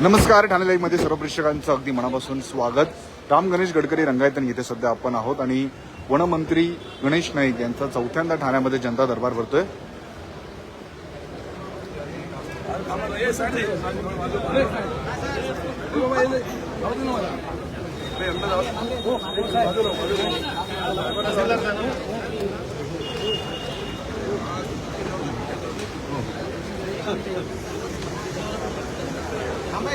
नमस्कार ठाणे लाईव्ह सर्व प्रेक्षकांचं अगदी मनापासून स्वागत. राम गणेश गडकरी रंगायतन येथे सध्या आपण आहोत आणि वनमंत्री गणेश नाईक यांचा चौथ्यांदा ठाण्यामध्ये जनता दरबार भरतोय.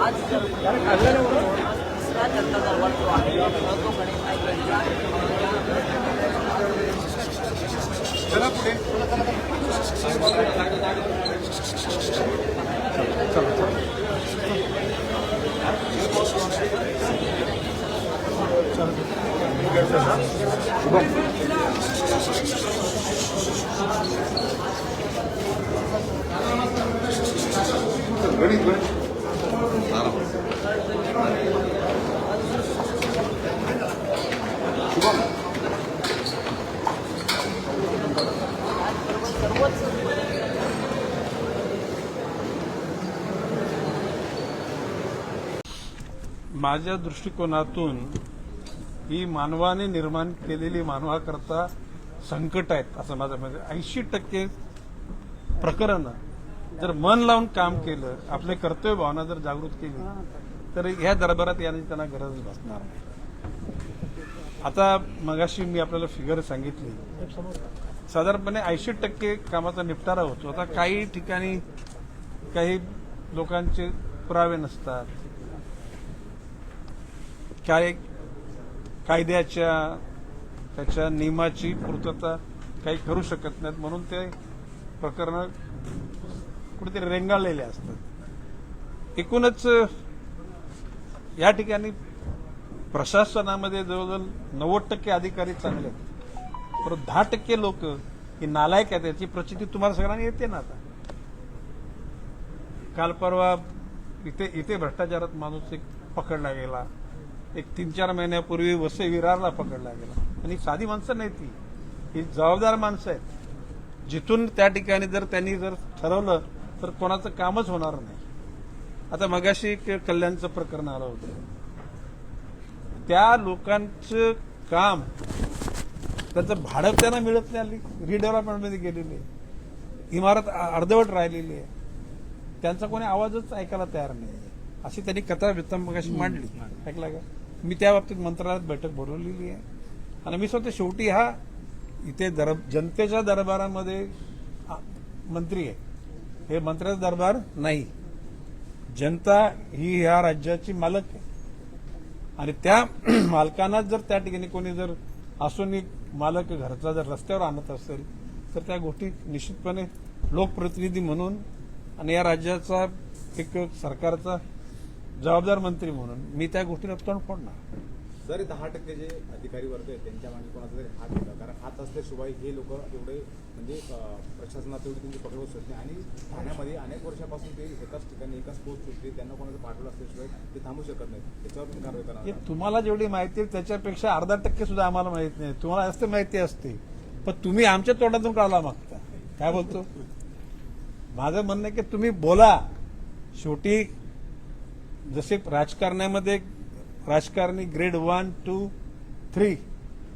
आज दुसरा जनता दरबार जो आहे तो गणेश नाईक यांचा चला पुढे शुभम गणित गणित शुभम माझ्या दृष्टिकोनातून ही मानवाने निर्माण केलेली मानवाकरता संकट आहेत असं माझं म्हणजे ऐंशी टक्के प्रकरणं जर मन लावून काम केलं आपले कर्तव्य भावना जर जागृत केली तर ह्या दरबारात येण्याची त्यांना गरज भासणार नाही. आता मगाशी मी आपल्याला फिगर सांगितली. साधारणपणे ऐंशी टक्के कामाचा निपटारा होतो. आता काही ठिकाणी काही लोकांचे पुरावे नसतात. काय कायद्याच्या त्याच्या नियमाची पूर्तता काही करू शकत नाहीत. म्हणून ते प्रकरण कुठेतरी रेंगाळलेले असतात. एकूणच या ठिकाणी प्रशासनामध्ये जवळजवळ नव्वद टक्के अधिकारी चांगले आहेत. परंतु दहा टक्के लोक ही नालायक आहेत याची प्रचिती तुम्हाला सगळ्यांना येते ना आता. काल परवा इथे इथे भ्रष्टाचारात माणूस एक पकडला गेला. एक तीन चार महिन्यापूर्वी वसई विरारला पकडला गेला. आणि साधी माणसं नाही ती. ही जबाबदार माणसं आहेत. जिथून त्या ठिकाणी जर त्यांनी जर ठरवलं तर कोणाचं कामच होणार नाही. आता मगाशी एक कल्याणचं प्रकरण आलं होतं. त्या लोकांचं काम त्याचं भाडं त्यांना मिळत नाही रिडेव्हलपमेंटमध्ये गेलेली आहे. इमारत अर्धवट राहिलेली आहे. त्यांचा कोणी आवाजच ऐकायला तयार नाही. अशी त्यांनी कथा मगाशी मांडली. ऐकला का? मी त्या बाबतीत मंत्रालयात बैठक बोलवलेली आहे. आणि मी स्वतः शेवटी हा इथे दर जनतेच्या दरबारामध्ये मंत्री आहे. हे मंत्र्याचा दरबार नाही. जनता ही ह्या राज्याची मालक आहे. आणि त्या मालकांनाच जर त्या ठिकाणी कोणी जर असून एक मालक घरचा जर रस्त्यावर आणत असेल तर त्या गोष्टी निश्चितपणे लोकप्रतिनिधी म्हणून आणि या राज्याचा एक सरकारचा जबाबदार मंत्री म्हणून मी त्या गोष्टीला तोंड फोडणार. जरी दहा टक्के जे अधिकारी वर्ग आहेत त्यांच्या मागे कोणाचा तरी हात येतं कारण हात असल्याशिवाय हे लोक एवढे म्हणजे प्रशासनात एवढी त्यांची पकड बसत नाही. आणि ठाण्यामध्ये अनेक वर्षापासून ते एकाच ठिकाणी एकाच पोस्ट होते त्यांना कोणाचं पाठवलं असल्याशिवाय ते थांबू शकत नाही त्याच्यावर तुम्ही कारवाई करणार हे? तुम्हाला जेवढी माहिती आहे त्याच्यापेक्षा अर्धा टक्के सुद्धा आम्हाला माहीत नाही. तुम्हाला जास्त माहिती असते. पण तुम्ही आमच्या तोंडातून काढला मागता? काय बोलतो? माझं म्हणणं आहे की तुम्ही बोला. शेवटी जसे राजकारणामध्ये राजकारणी ग्रेड वन टू थ्री.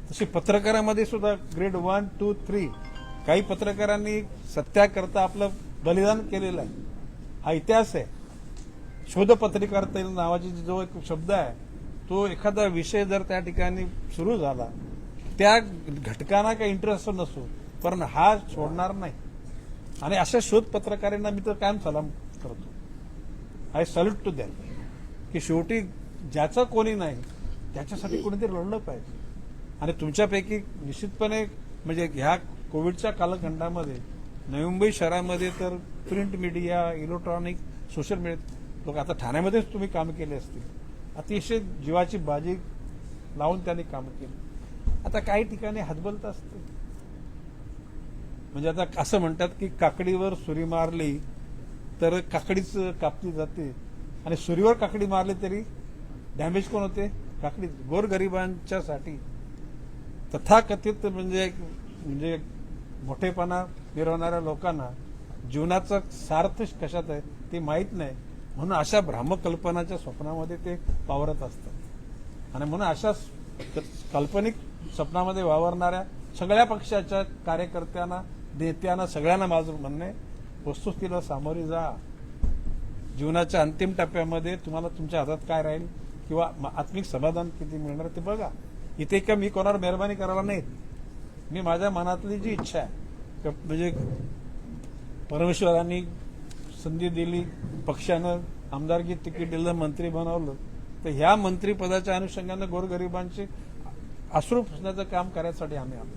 तशी पत्रकारामध्ये सुद्धा ग्रेड वन टू थ्री. काही पत्रकारांनी सत्याकरता आपलं बलिदान केलेलं आहे. हा इतिहास आहे. शोध नावाची जो एक शब्द आहे तो एखादा विषय जर त्या ठिकाणी सुरू झाला त्या घटकांना काही इंटरेस्ट नसतो पण हा सोडणार नाही. आणि अशा शोध पत्रकारांना मी तर कायम सलाम करतो. आय सल्यूट टू दॅम की शेवटी ज्याचं कोणी नाही त्याच्यासाठी कोणीतरी लढलं पाहिजे. आणि तुमच्यापैकी निश्चितपणे म्हणजे ह्या कोविडच्या कालखंडामध्ये नवी मुंबई शहरामध्ये तर print media electronic social media लोक आता ठाण्यामध्येच तुम्ही काम केले असतील. अतिशय जीवाची बाजी लावून त्यांनी काम केली. आता काही ठिकाणी हतबलत असते. म्हणजे आता असं म्हणतात की काकडीवर सुरी मारली तर काकडीच कापली जाते. आणि सुरीवर काकडी मारली तरी डॅमेज कोण होते? काकडी. गोरगरिबांच्यासाठी तथाकथित म्हणजे म्हणजे मोठेपणा मिरवणाऱ्या लोकांना जीवनाचं सार्थ कशात आहे ते माहीत नाही. म्हणून अशा भ्रामक कल्पनाच्या स्वप्नामध्ये ते वावरत असतात. आणि म्हणून अशा काल्पनिक स्वप्नामध्ये वावरणाऱ्या सगळ्या पक्षाच्या कार्यकर्त्यांना नेत्यांना सगळ्यांना माझं म्हणणं आहे वस्तुस्थितीला सामोरी जा. जीवनाच्या अंतिम टप्प्यामध्ये तुम्हाला तुमच्या हातात काय राहील? किंवा आत्मिक समाधान किती मिळणार ते बघा. इथे का मी कोणावर मेहरबानी करायला नाही मी माझ्या मनातली जी इच्छा आहे म्हणजे परमेश्वरांनी संधी दिली पक्षानं आमदारकी तिकीट दिलं मंत्री बनवलं तर ह्या मंत्रीपदाच्या अनुषंगानं गोरगरिबांचे अश्रू पुसण्याचं काम करायसाठी आम्ही आलो.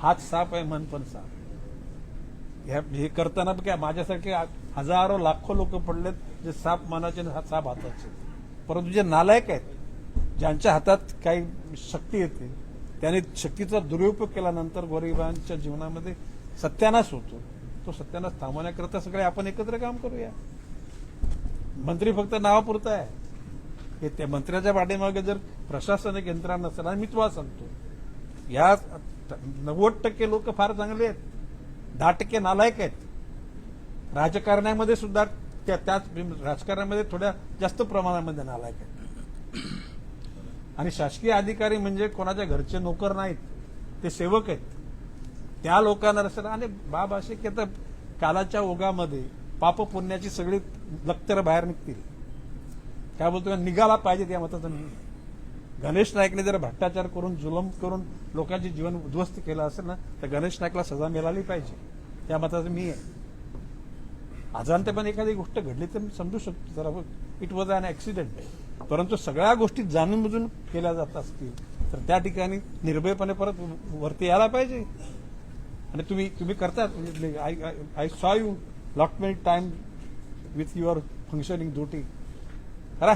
हात साफ आहे मन पण साफ ह्या हे करताना काय माझ्यासारखे हजारो लाखो लोक पडलेत जे साप मनाचे साप हाताचे. परंतु जे नालायक आहेत ज्यांच्या हातात काही शक्ती येते त्याने शक्तीचा दुरुपयोग केल्यानंतर गरिबांच्या जीवनामध्ये सत्यानाश होतो. तो सत्यानाश थांबवण्याकरता सगळे आपण एकत्र काम करूया. मंत्री फक्त नावापुरता आहे. हे त्या मंत्र्याच्या पाठीमागे जर प्रशासनिक यंत्रणा नसेल आणि मी तुम्हाला सांगतो या नव्वद टक्के लोक फार चांगले आहेत. दहा टक्के नालायक आहेत. राजकारण्यामध्ये सुद्धा त्या त्याच राजकारणामध्ये थोड्या जास्त प्रमाणामध्ये नालायक आहेत. आणि शासकीय अधिकारी म्हणजे कोणाच्या घरचे नोकर नाहीत ते सेवक आहेत. त्या लोकांना रस्त्याला आणि बाब असे की आता कालाच्या ओघामध्ये पाप पुण्याची सगळी लक्तर बाहेर निघतील. काय बोलतो निघाला पाहिजे त्या मताचं मी गणेश नाईकने जर भ्रष्टाचार करून जुलम करून लोकांचे जीवन उद्ध्वस्त केलं असेल ना तर गणेश नाईकला सजा मिळाली पाहिजे. त्या मताचं मी आहे. अजाणतेपणे एखादी गोष्ट घडली तर मी समजू शकतो. जरा इट वॉज अन ऍक्सिडेंट परंतु सगळ्या गोष्टी जाणून बुजून केल्या जात असतील तर त्या ठिकाणी निर्भयपणे परत वरती यायला पाहिजे. आणि तुम्ही तुम्ही करतात म्हणजे I I saw you lot many time with your functioning duty करा.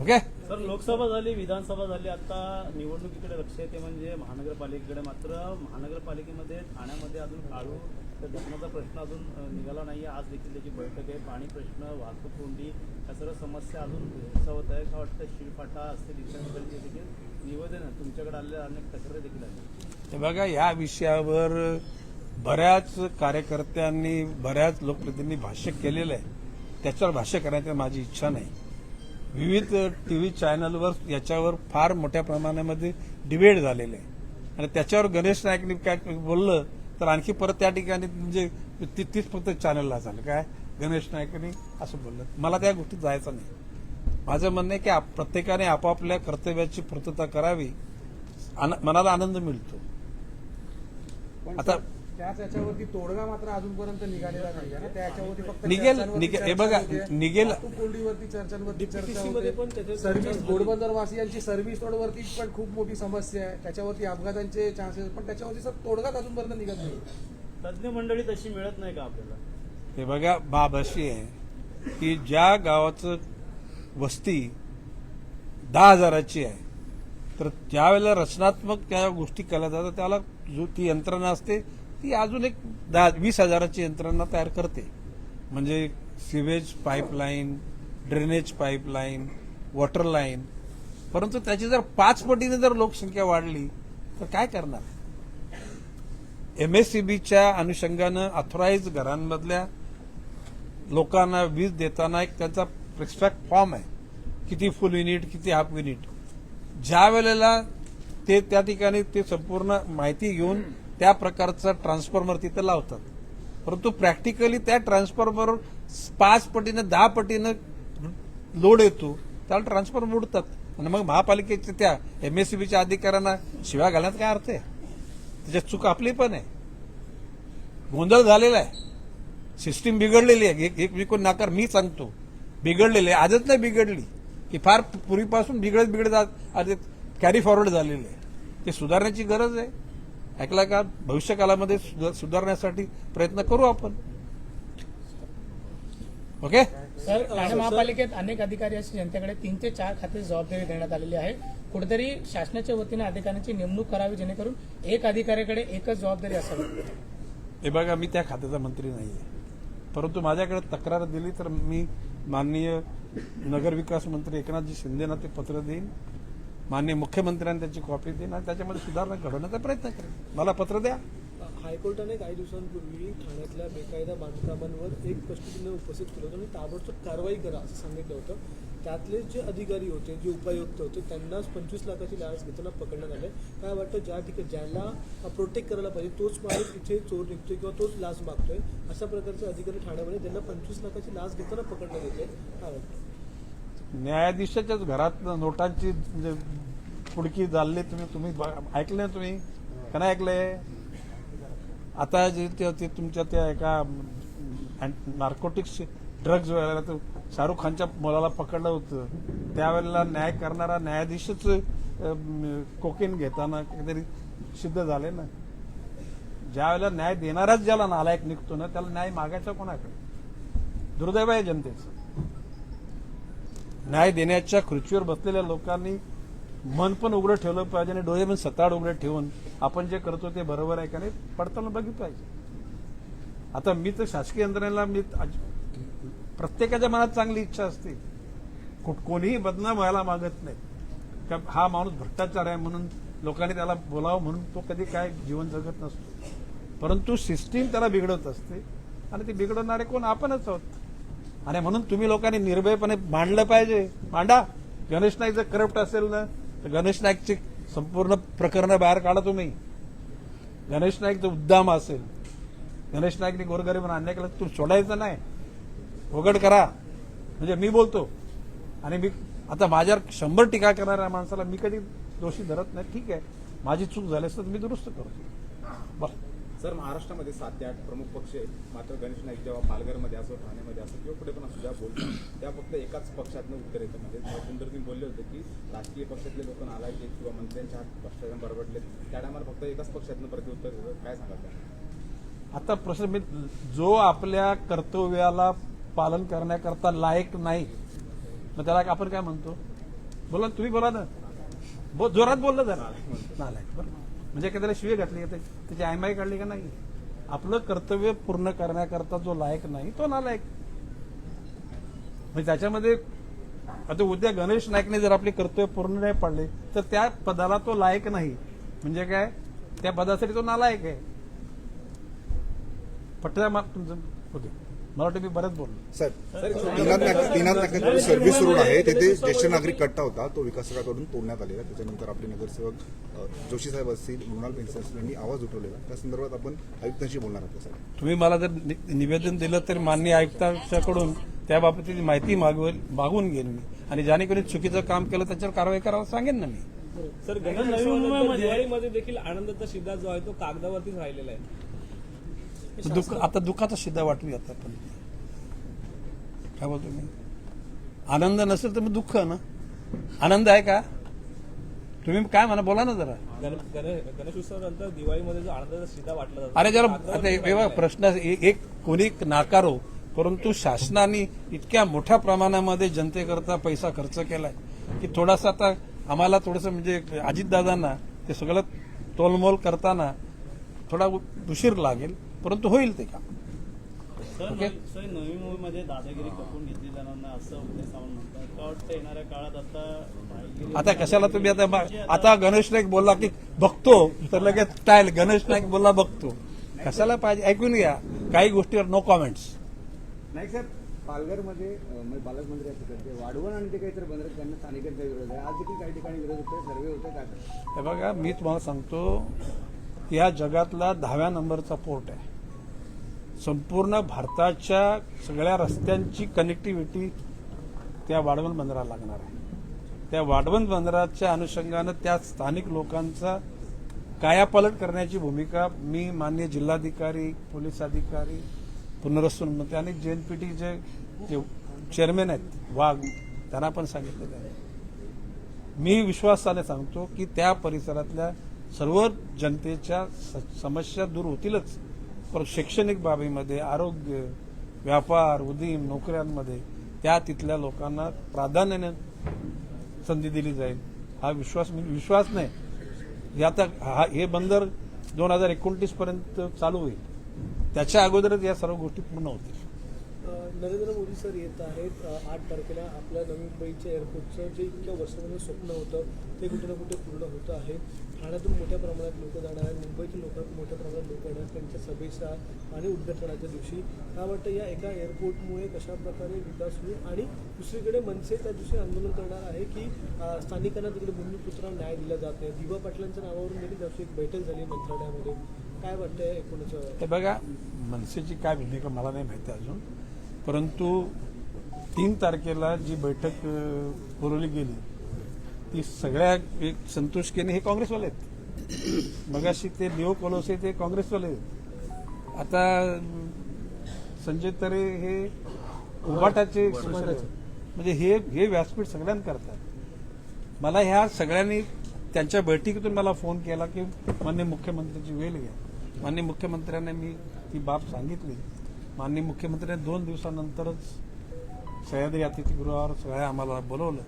ओके सर लोकसभा झाली विधानसभा झाली आता निवडणुकीकडे लक्ष येते म्हणजे महानगरपालिकेकडे. मात्र महानगरपालिकेमध्ये ठाण्यामध्ये अजून काळू तर धरणाचा प्रश्न अजून निघाला नाही आज देखील त्याची बैठक आहे. पाणी प्रश्न वाहतूक कोंडी या सर्व समस्या अजून भेडसावत आहे का वाटतं शिळपाटा असतील इत्यादीकडे देखील निवेदन तुमच्याकडे आलेल्या अनेक तक्रारी देखील आहेत. हे बघा या विषयावर बऱ्याच कार्यकर्त्यांनी बऱ्याच लोकप्रतिनिधींनी भाष्य केलेलं आहे. त्याच्यावर भाष्य करण्याची माझी इच्छा नाही. विविध टी व्ही चॅनलवर याच्यावर फार मोठ्या प्रमाणामध्ये डिबेट झालेले आहे. आणि त्याच्यावर गणेश नाईकनी काय बोललं तर आणखी परत त्या ठिकाणी म्हणजे ती- तीच फक्त चॅनलला झालं. काय? गणेश नाईकनी असं बोललं. मला त्या गोष्टीत जायचं नाही. माझं म्हणणं आहे की प्रत्येकाने आपापल्या कर्तव्याची पूर्तता करावी. मनाला आनंद मिळतो. आता- त्याच याच्यावरती तोडगा मात्र अजूनपर्यंत निघालेला नाही आहे ना. त्या याच्यावरती फक्त निघेल- हे बघा. निघेल- कोंडीवरती चर्चांवरती चर्चा होते. सर्व्हिस चर्चा झाली. घोडबंदर वासियांची सर्व्हिस रोडवरती पण खूप मोठी समस्या आहे. त्याच्यावरती अपघातांचे चान्सेस पण त्याच्यावरती सर तोडगाच अजूनपर्यंत निघत नाही. तज्ज्ञ मंडळी तशी मिळत नाही का आपल्याला? हे बघा बाब अशी आहे की ज्या गावाचं वस्ती दहा हजाराची आहे तर ज्या वेळेला रचनात्मक त्या गोष्टी केल्या जातात त्याला जो ती यंत्रणा असते ती अजून एक दहा वीस हजाराची यंत्रणा तयार करते. म्हणजे sewage pipeline drainage pipeline water line परंतु त्याची जर पाच पटीने जर लोकसंख्या वाढली तर काय करणार? एमएससीबीच्या अनुषंगानं ऑथोराईज घरांमधल्या लोकांना वीज देताना एक त्यांचा प्रिस्पॅक्ट फॉर्म आहे. किती फुल युनिट किती हाफ युनिट ज्या वेळेला ते त्या ठिकाणी ते संपूर्ण माहिती घेऊन त्या प्रकारचा ट्रान्सफॉर्मर तिथं लावतात. परंतु प्रॅक्टिकली त्या ट्रान्सफॉर्मर पाच पटीनं दहा पटीनं लोड येतो. त्याला ट्रान्सफॉर्मर उडतात. आणि मग महापालिकेच्या त्या एमएससीबीच्या अधिकाऱ्यांना शिव्या घालण्यात काय अर्थ आहे? त्याच्यात चूक आपली पण आहे. गोंधळ झालेला आहे. सिस्टीम बिघडलेली आहे. एक- विकून नाकार मी सांगतो. बिघडलेली आहे. आजच नाही बिघडली. की फार पूर्वीपासून बिघडत बिघडत कॅरी फॉरवर्ड झालेले आहे. ते सुधारण्याची गरज आहे. ऐकला का? भविष्य काळामध्ये सुधा- सुधारण्यासाठी प्रयत्न करू आपण. ओके? सर ठाणे महापालिकेत अनेक अधिकारी असे जनतेकडे तीन ते चार खाते जबाबदारी देण्यात आलेली आहे. कुठेतरी शासनाच्या वतीने अधिकाऱ्यांची नेमणूक करावी जेणेकरून एक अधिकाऱ्याकडे एकच जबाबदारी असावी. हे बघा मी त्या खात्याचा मंत्री नाहीये. परंतु माझ्याकडे तक्रार दिली तर मी माननीय नगरविकास मंत्री एकनाथजी शिंदेना ते पत्र देईन. माननीय मुख्यमंत्र्यांनी त्याची कॉपी देईन आणि त्याच्यामध्ये सुधारणा घडवण्याचा प्रयत्न करेन. मला पत्र द्या. हायकोर्टाने काही दिवसांपूर्वी ठाण्यातल्या बेकायदा बांधकामांवर एक प्रश्नचिन्ह उपस्थित केलं होतं आणि ताबडतोब कारवाई करा असं सांगितलं होतं. त्यातले जे अधिकारी होते जे उपायुक्त होते त्यांनाच पंचवीस लाखाची लाच घेताना पकडण्यात आले काय वाटतं ज्या ठिकाणी ज्याला प्रोटेक्ट करायला पाहिजे तोच माणूस इथे चोर निघतोय किंवा तोच लाच मागतोय? अशा प्रकारचे अधिकारी ठाण्यामध्ये ज्यांना पंचवीस लाखाची लाच घेताना पकडण्यात येते काय वाटतं? न्यायाधीशाच्याच घरात नोटांची फुडकी पुडकी तुम्ही तुम्ही ऐकले ऐकलं ना तुम्ही? का नाही ऐकलंय? आता जे ते ते तुमच्या त्या एका नार्कोटिक्स ड्रग्ज वेळेला शाहरुख खानच्या मुलाला पकडलं होतं. त्यावेळेला न्याय करणारा न्यायाधीशच कोकेन घेताना काहीतरी सिद्ध झाले ना. ज्या वेळेला न्याय देणाराच ज्याला नालायक निघतो ना त्याला न्याय मागायचा कोणाकडे? दुर्दैव आहे जनतेचं. न्याय देण्याच्या खुर्चीवर बसलेल्या लोकांनी मन पण उघडं ठेवलं पाहिजे आणि डोळे पण सताड उघडे ठेवून आपण जे करतो ते बरोबर आहे का नाही पडताळून बघितलं पाहिजे. आता मी तर शासकीय यंत्रणेला मी आज- प्रत्येकाच्या मनात चांगली इच्छा असते. कुठ- कोणीही बदनाम व्हायला मागत नाही. का हा माणूस भ्रष्टाचार आहे म्हणून लोकांनी त्याला बोलावं म्हणून तो कधी काय जीवन जगत नसतो. परंतु सिस्टीम त्याला बिघडत असते आणि ते बिघडवणारे कोण आपणच आहोत. आणि म्हणून तुम्ही लोकांनी निर्भयपणे मांडलं पाहिजे. मांडा. गणेश नाईक जर करप्ट असेल ना तर गणेश नाईकची संपूर्ण प्रकरणं बाहेर काढा तुम्ही. गणेश नाईक जर उद्दाम असेल. गणेश नाईकने गोरगरीबांना अन्याय केला तुम्ही सोडायचं नाही. उघड करा. म्हणजे मी बोलतो. आणि मी आता माझ्यावर शंभर टीका करणाऱ्या माणसाला मी कधी दोषी धरत नाही. ठीक आहे. माझी चूक झाली असतं तर मी दुरुस्त करतो. बस. सर महाराष्ट्रामध्ये सात ते आठ प्रमुख पक्ष आहेत. मात्र गणेश नाईक जेव्हा पालघरमध्ये असो ठाण्यामध्ये असो किंवा कुठे पण असो ज्या बोलतात त्या फक्त एकाच पक्षातनं उत्तर येतं. म्हणजे सुंदर तुम्ही बोलले होते की राजकीय पक्षातले लोक नालायचे किंवा मंत्र्यांच्या हात भ्रष्टाचार बरबडले त्या टायमाला फक्त एकाच पक्षातनं प्रत्युत्तर येतं. काय सांगाल आता प्रश्न मी जो आपल्या कर्तव्याला पालन करण्याकरता लायक नाही मग त्याला आपण काय म्हणतो? बोला ना, तुम्ही बोला ना. जोरात बोललं जरा नालायक बरं. म्हणजे काय त्याला शिवे घातली का त्याची आय आयमाई काढली का नाही? आपलं कर्तव्य पूर्ण करण्याकरता जो लायक नाही तो नालायक. म्हणजे त्याच्यामध्ये आता उद्या गणेश नाईकने जर आपले कर्तव्य पूर्ण नाही पाडले तर त्या पदाला तो लायक नाही. म्हणजे काय? त्या पदासाठी तो नालायक आहे. पटल्या मा- तुमचं? ओके. मला वाटतं मी बरंच बोललो. साहेब नाक्यात सर्व्हिस रोड आहे तिथे ज्येष्ठ नागरिक कट्टा होता तो विकासकाकडून तोडण्यात आलेला त्याच्यानंतर आपले नगरसेवक जोशी साहेब असतील मृणाल पेन्सिल असतील यांनी आवाज उठवलेला. त्या संदर्भात आपण आयुक्तांशी बोलणार आहोत साहेब तुम्ही मला जर निवेदन दिलं तर माननीय आयुक्तांच्याकडून त्याबाबतीची माहिती मागवेल मागवून घेईन मी. आणि ज्याने कोणी चुकीचं काम केलं त्याच्यावर कारवाई करावं सांगेन ना मी. सर गणेश नवी मुंबईमध्ये दिवाळीमध्ये देखील आनंदाचा शिदा जो आहे तो कागदावरतीच राहिलेला आहे. दुःख आता दुःखाचा शिद्धा वाटवी आता पण काय बोलतो मी? आनंद नसेल तर मग दुःख ना. आनंद आहे का? तुम्ही काय म्हणा बोला ना जरा. गण- गणे- गणेश उत्सवानंतर दिवाळीमध्ये जो आनंदाचा शिदा वाटला जातो. अरे जरा आता. प्रश्न एक कोणी नाकारो परंतु शासनाने इतक्या मोठ्या प्रमाणामध्ये जनतेकरता पैसा खर्च केलाय की थोडासा आता आम्हाला थोडंसं म्हणजे अजितदादांना ते सगळं तोलमोल करताना थोडा उशीर लागेल. परंतु होईल ते काम. Sir okay. नवी- सर नवी मुंबईमध्ये दादागिरी कपून घेतली जाणार नाही असं उदय सावंत म्हणतात का वाटतं येणाऱ्या काळात आता आता कशाला तुम्ही आता आता गणेश नाईक बोलला की बघतो तर लगेच स्टाईल गणेश नाईक बोलला बघतो. कशाला पाहिजे? ऐकून घ्या. काही गोष्टीवर नो कॉमेंट्स नाही साहेब पालघरमध्ये अं, म्हणजे पालकमंत्री असं वाढवण आणि ते काहीतरी बंदर त्यांना स्थानिकांचा विरोध आहे. आज देखील काही ठिकाणी विरोध होते सर्वे होते काय? हे बघा मी तुम्हाला सांगतो या जगातला दहाव्या नंबरचा पोर्ट आहे. संपूर्ण भारताच्या सगळ्या रस्त्यांची कनेक्टिव्हिटी त्या वाढवण बंदराला लागणार आहे. त्या वाढवण बंदराच्या अनुषंगानं त्या स्थानिक लोकांचा कायापालट करण्याची भूमिका मी मान्य जिल्हाधिकारी पोलीस अधिकारी पुनर्वसन मंत्री आणि टी जे चेअरमॅन आहेत वाघ त्यांना पण सांगितलेलं आहे. मी विश्वासाने सांगतो की त्या परिसरातल्या सर्व जनतेच्या स- समस्या दूर होतीलच. पण शैक्षणिक बाबीमध्ये आरोग्य व्यापार उदीम नोकऱ्यांमध्ये त्या तिथल्या लोकांना प्राधान्याने संधी दिली जाईल. हा विश्वास मी विश्वास नाही. या आता हा हे बंदर दोन हजार एकोणतीस पर्यंत चालू होईल. त्याच्या अगोदरच या सर्व गोष्टी पूर्ण होतील. नरेंद्र मोदी सर येत आहेत. आठ तारखेला आपल्या नवी मुंबईच्या एअरपोर्टचं जे इतक्या वर्षामध्ये स्वप्न होतं ते कुठे ना कुठे पूर्ण होतं आहे. ठाण्यातून मोठ्या प्रमाणात लोक जाणार आहेत. मुंबईतून लोक मोठ्या प्रमाणात लोक येणार त्यांच्या सभेच्या आणि उद्घाटनाच्या दिवशी. काय वाटतं या एका एअरपोर्टमुळे कशा प्रकारे विकास होईल आणि दुसरीकडे मनसे त्या दिवशी आंदोलन करणार आहे की स्थानिकांना तिकडे भूमिपुत्रांना न्याय दिला जात नाही. दिवा पाटलांच्या नावावरून देखील त्याची एक बैठक झाली मंत्रालयामध्ये. काय वाटतंय एकूणच हे बघा मनसेची काय भूमिका मला नाही माहिती अजून. परंतु तीन तारखेला जी बैठक बोलवली गेली ती सगळ्या एक संतोष केने हे काँग्रेसवाले आहेत. मगाशी ते लिओ कोलोसे ते काँग्रेसवाले आहेत. आता संजय तरे हे उबाटाचे म्हणजे हे हे व्यासपीठ सगळ्यांना करतात. मला ह्या सगळ्यांनी त्यांच्या बैठकीतून मला फोन केला की मान्य मुख्यमंत्र्यांची वेळ घ्या. मान्य मुख्यमंत्र्यांना मी ती बाब सांगितली. माननीय मुख्यमंत्र्यांनी दोन दिवसानंतरच सह्याद्री अतिथीगृहावर सगळ्या आम्हाला बोलवलं.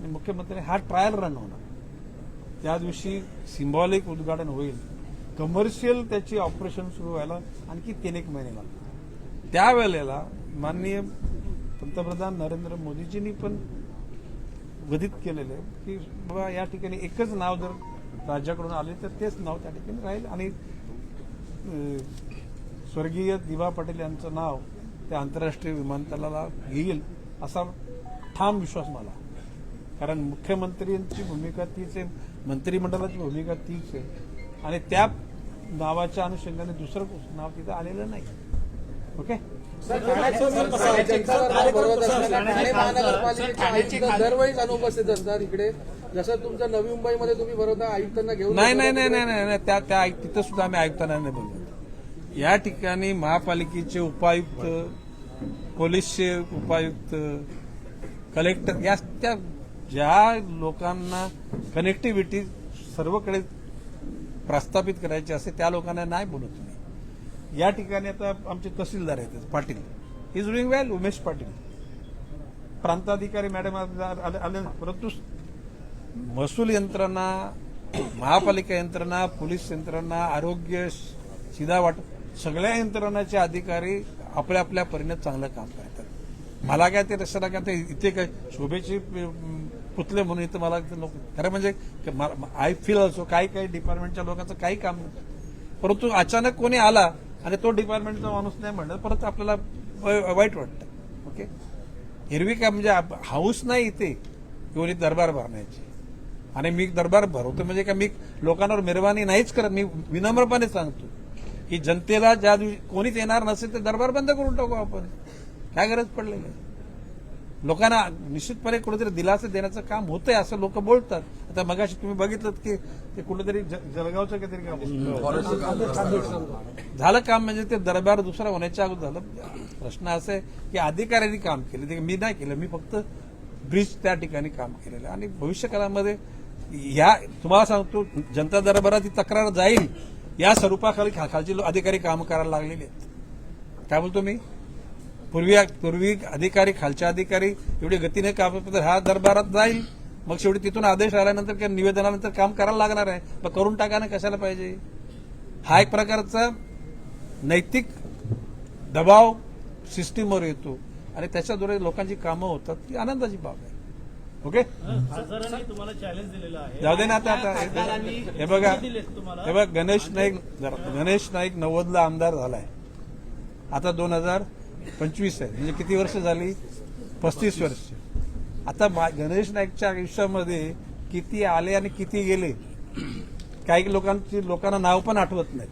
आणि मुख्यमंत्री हा ट्रायल रन होणार. त्या दिवशी सिम्बॉलिक उद्घाटन होईल. कमर्शियल त्याची ऑपरेशन सुरू व्हायला आणखी तीन एक महिने लागतात त्यावेळेला माननीय पंतप्रधान नरेंद्र मोदीजींनी पण वधित केलेलं आहे की बाबा या ठिकाणी एकच नाव जर राज्याकडून आले तर तेच नाव त्या ठिकाणी राहील. आणि स्वर्गीय दिवा पाटील यांचं नाव त्या आंतरराष्ट्रीय विमानतळाला येईल असा ठाम विश्वास मला कारण मुख्यमंत्र्यांची भूमिका तीच आहे मंत्रिमंडळाची भूमिका तीच आहे. आणि त्या नावाच्या अनुषंगाने दुसरं नाव तिथं आलेलं नाही. ओके? दरवेळीच अनुपस्थित असतात इकडे. जसं तुमच्या नवी मुंबईमध्ये तुम्ही भरवता आयुक्तांना घेऊन नाही नाही नाही नाही नाही नाही. त्या त्या तिथं सुद्धा आम्ही आयुक्तांना नाही बोललो या ठिकाणी महापालिकेचे उपायुक्त पोलीसचे उपायुक्त कलेक्टर या त्या ज्या लोकांना कनेक्टिव्हिटी सर्वकडे प्रस्थापित करायची असते त्या लोकांना नाही बोलत तुम्ही. या ठिकाणी आता आमचे तहसीलदार आहेत Patil. Is doing well Umesh Patil. प्रांताधिकारी मॅडम आले परंतु महसूल यंत्रणा महापालिका यंत्रणा पोलीस यंत्रणा आरोग्य सीधा वाट सगळ्या यंत्रणाचे अधिकारी आपल्या आपल्या परीने चांगलं काम करतात. मला काय ते रस्त्याला काय ते इथे काय शोभेची पुतले म्हणून इथं मला लोक खरं म्हणजे आय फील असो काही काही डिपार्टमेंटच्या लोकांचं काही काम नव्हतं परंतु अचानक कोणी आला आणि तो डिपार्टमेंटचा माणूस नाही म्हणलं परत आपल्याला व- वाईट वाटतं. ओके हिरवी काय म्हणजे आप- हाऊस नाही इथे. कोणी दरबार भरण्याची आणि मी दरबार भरवतो म्हणजे का मी लोकांवर मेहरबानी नाहीच करत मी विनम्रपणे सांगतो. की जनतेला ज्या दिवशी कोणीच येणार नसेल तर दरबार बंद करून टाकू आपण. काय गरज पडलेली आहे? लोकांना निश्चितपणे कुठेतरी दिलासा देण्याचं काम होतंय असं लोक बोलतात. आता मगाशी तुम्ही बघितलं की ते कुठेतरी जळगावचं काहीतरी काम. झालं काम म्हणजे ते दरबार दुसरा होण्याच्या अगोदर झालं. प्रश्न असा आहे की अधिकाऱ्यांनी काम केलं. ते मी नाही केलं. मी फक्त ब्रिज त्या ठिकाणी काम केलेलं. आणि भविष्यकाळामध्ये या तुम्हाला सांगतो जनता दरबारात ही तक्रार जाईल या स्वरूपाखाली खा- खालचे अधिकारी काम करायला लागलेले आहेत. काय बोलतो मी? पूर्वी पूर्वी अधिकारी खालचे अधिकारी एवढी गतीने काम करतात, तर हा दरबारात जाईल. मग शेवटी तिथून आदेश आल्यानंतर किंवा निवेदनानंतर काम करायला लागणार आहे. मग करून टाकायला कशाला पाहिजे? हा एक प्रकारचा नैतिक दबाव सिस्टीमवर येतो. आणि त्याच्याद्वारे लोकांची कामं होतात. ती आनंदाची बाब आहे. ओके? खासदारांनी तुम्हाला चॅलेंज दिलेलं आहे. जाऊ दे ना आता आता. हे- हे बघा. हे बघा गणेश नाईक गणेश नाईक नव्वदला आमदार झालाय. आता दोन हजार पंचवीस आहे. म्हणजे किती वर्ष झाली? पस्तीस वर्ष. आता मा- गणेश नाईकच्या आयुष्यामध्ये किती आले आणि किती गेले काही लोकांची लोकांना नाव पण आठवत नाही.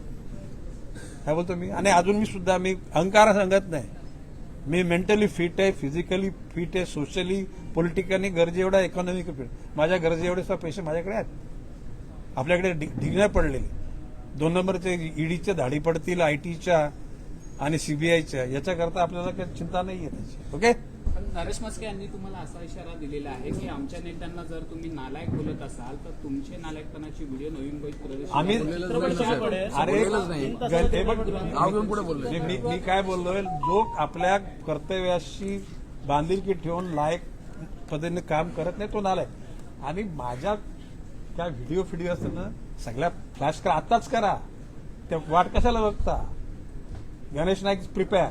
काय बोलतो मी? आणि अजून मी सुद्धा मी अहंकार सांगत नाही. मी मेंटली फिट आहे फिजिकली फिट आहे सोशली पॉलिटिकली गरजे एवढा इकॉनॉमिक फिट माझ्या गरजे एवढे पैसे माझ्याकडे आहेत. आपल्याकडे ढिगण्या पडलेले दोन नंबरचे ईडीच्या धाडी पडतील आयटीच्या आणि सीबीआयच्या याच्याकरता आपल्याला काही चिंता नाही आहे त्याची. ओके नरेश मस्के यांनी तुम्हाला असा इशारा दिलेला आहे की आमच्या नेत्यांना जर तुम्ही नालायक बोलत असाल तर तुमचे नालायकपणाची व्हिडिओ नवी मुंबईत आम्ही अरे मी- मी मी काय बोललोय? जो आपल्या कर्तव्याशी बांधिलकी ठेवून लायक पद्धतीने काम करत नाही तो नालायक. आणि माझ्या त्या व्हिडिओ फिडिओ असतं ना सगळ्या फ्लॅश करा आताच करा. त्या वाट कशाला बघता? गणेश नाईक प्रिपेअर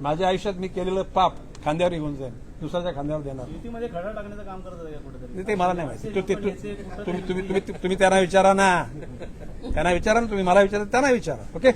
माझ्या आयुष्यात मी केलेलं पाप खांद्यावर घेऊन जाईन दुसऱ्याच्या खांद्यावर देणार युतीमध्ये खडा टाकण्याचं काम करत आहे का कुठेतरी ते मला नाही माहिती. तु- ते- तु- तुम्ही तुम्ही तुम्ही तुम्ही त्यांना विचारा ना. त्यांना विचारा ना तुम्ही मला विचारा त्यांना विचारा. ओके?